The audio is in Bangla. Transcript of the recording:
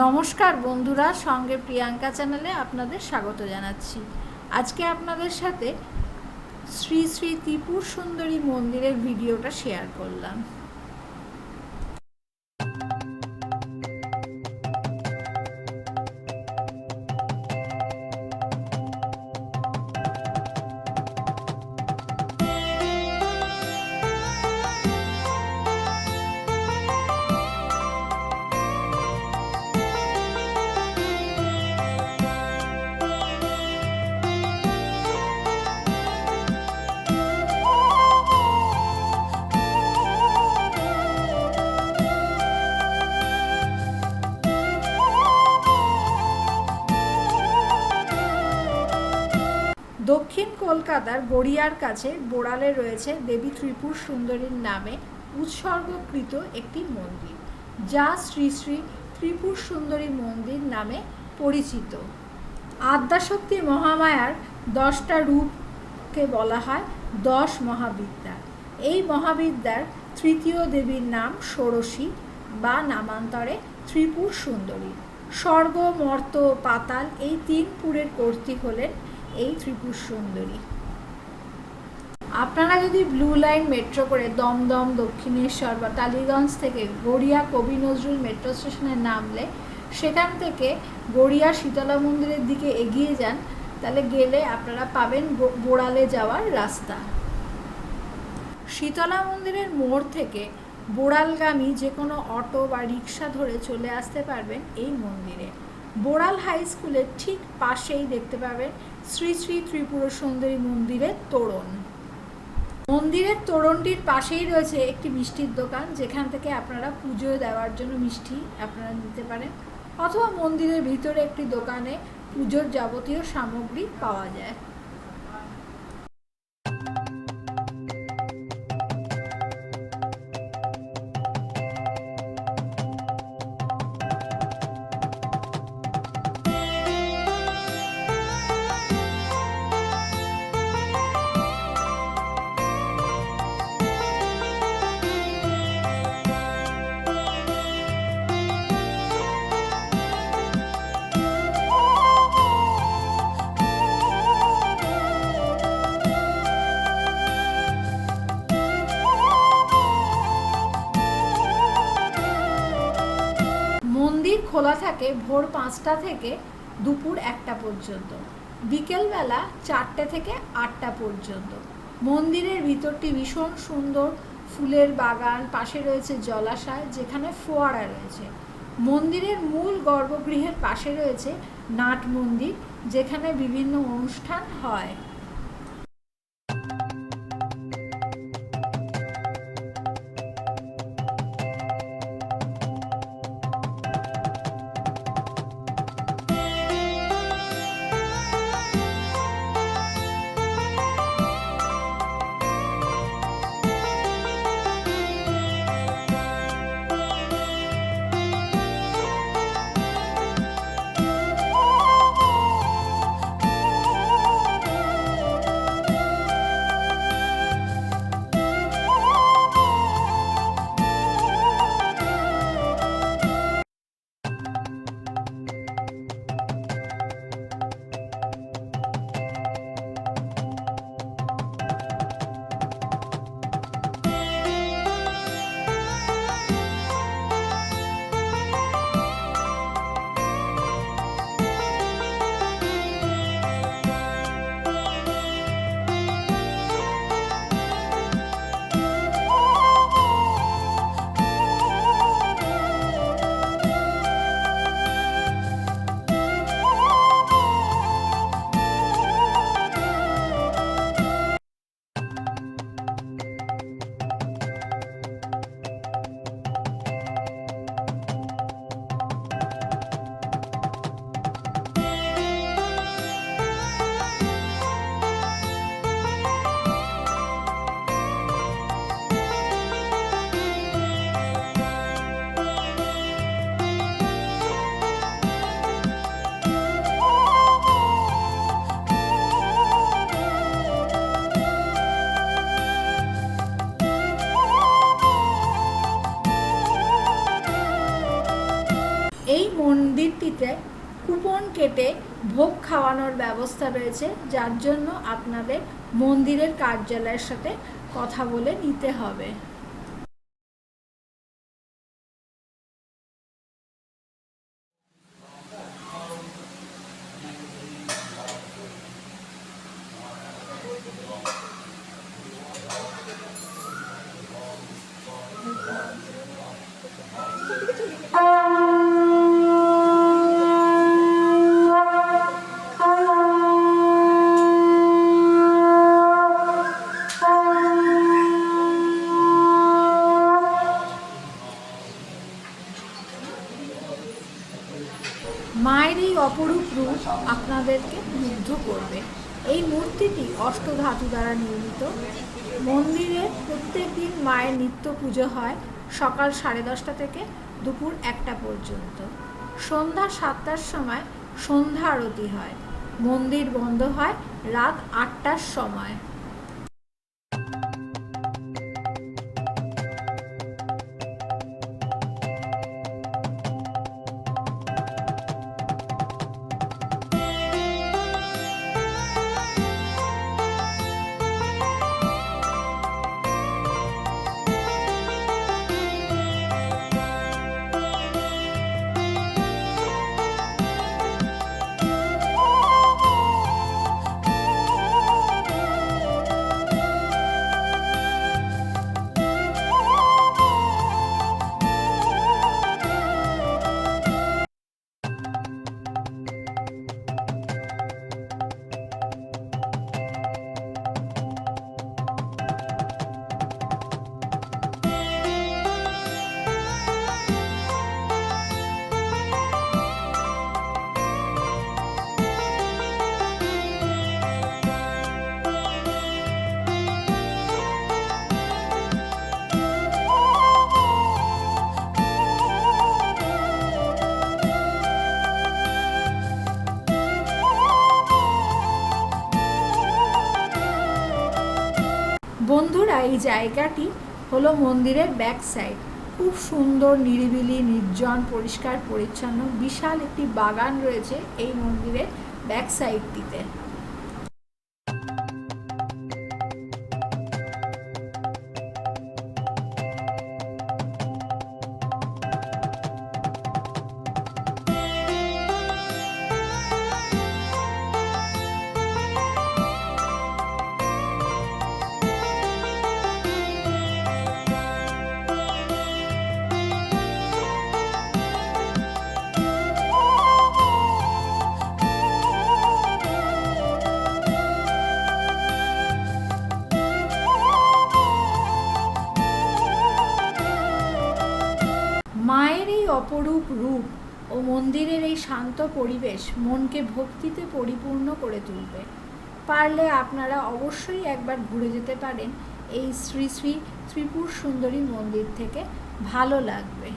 নমস্কার বন্ধুরা, সঙ্গে প্রিয়াঙ্কা চ্যানেলে আপনাদের স্বাগত জানাচ্ছি। আজকে আপনাদের সাথে শ্রী শ্রী ত্রিপুর সুন্দরী মন্দিরের ভিডিওটা শেয়ার করলাম। দক্ষিণ কলকাতার গড়িয়ার কাছে বোড়ালে রয়েছে দেবী ত্রিপুর সুন্দরীর নামে উৎসর্গকৃত একটি মন্দির, যা শ্রী শ্রী ত্রিপুর সুন্দরী মন্দির নামে পরিচিত। আদ্যাশক্তি মহামায়ার দশটা রূপকে বলা হয় দশ মহাবিদ্যা এই মহাবিদ্যার তৃতীয় দেবীর নাম ষোড়শী বা নামান্তরে ত্রিপুর সুন্দরী। স্বর্গ, মর্ত, পাতাল এই তিন পুরের কর্তৃক হলেন এই ত্রিপুর সুন্দরী আপনারা যদি ব্লু লাইন মেট্রো করে দমদম, দক্ষিণেশ্বর বা টালিগঞ্জ থেকে গড়িয়া কবি নজরুল মেট্রো স্টেশনে নামলে, সেখান থেকে গড়িয়া শীতলা মন্দিরের দিকে এগিয়ে যান, তাহলে গেলে আপনারা পাবেন বোড়ালে যাওয়ার রাস্তা। শীতলা মন্দিরের মোড় থেকে বোড়ালগামী যে কোনো অটো বা রিক্সা ধরে চলে আসতে পারবেন এই মন্দিরে। বোড়াল হাই স্কুলের ঠিক পাশেই দেখতে পাবেন শ্রী শ্রী ত্রিপুরা সুন্দরী মন্দিরের তোরণ। মন্দিরের তোরণটির পাশেই রয়েছে একটি মিষ্টির দোকান, যেখান থেকে আপনারা পুজো দেওয়ার জন্য মিষ্টি আপনারা নিতে পারেন, অথবা মন্দিরের ভিতরে একটি দোকানে পুজোর যাবতীয় সামগ্রী পাওয়া যায়। খোলা থাকে ভোর পাঁচটা থেকে দুপুর একটা পর্যন্ত। বিকেলবেলা চারটে থেকে আটটা পর্যন্ত। মন্দিরের ভিতরটি ভীষণ সুন্দর। ফুলের বাগান, পাশে রয়েছে জলাশয়, যেখানে ফোয়ারা রয়েছে। মন্দিরের মূল গর্ভগৃহের পাশে রয়েছে নাট মন্দির, যেখানে বিভিন্ন অনুষ্ঠান হয়। মন্দিরটিতে কুপন কেটে ভোগ খাওয়ানোর ব্যবস্থা রয়েছে, যার জন্য আপনাদের মন্দিরের কার্যালয়ের সাথে কথা বলে নিতে হবে মায়ের এই রূপ আপনাদেরকে মুগ্ধ করবে। এই মূর্তিটি অষ্টধাতু দ্বারা নির্মিত। মন্দিরে প্রত্যেক দিন মায়ের নিত্য পুজো হয় সকাল সাড়ে দশটা থেকে দুপুর একটা পর্যন্ত। সন্ধ্যা সাতটার সময় সন্ধ্যা আরতি হয়। মন্দির বন্ধ হয় রাত আটটার সময়। এই জায়গাটি হলো মন্দিরের ব্যাক সাইড খুব সুন্দর, নিরিবিলি, নির্জন, পরিষ্কার, পরিচ্ছন্ন, বিশাল একটি বাগান রয়েছে এই মন্দিরের ব্যাক সাইডটিতে অপরূপ রূপ ও মন্দিরের এই শান্ত পরিবেশ মনকে ভক্তিতে পরিপূর্ণ করে তুলবে। পারলে আপনারা অবশ্যই একবার ঘুরে যেতে পারেন এই শ্রী শ্রী ত্রিপুর সুন্দরী মন্দির থেকে। ভালো লাগবে।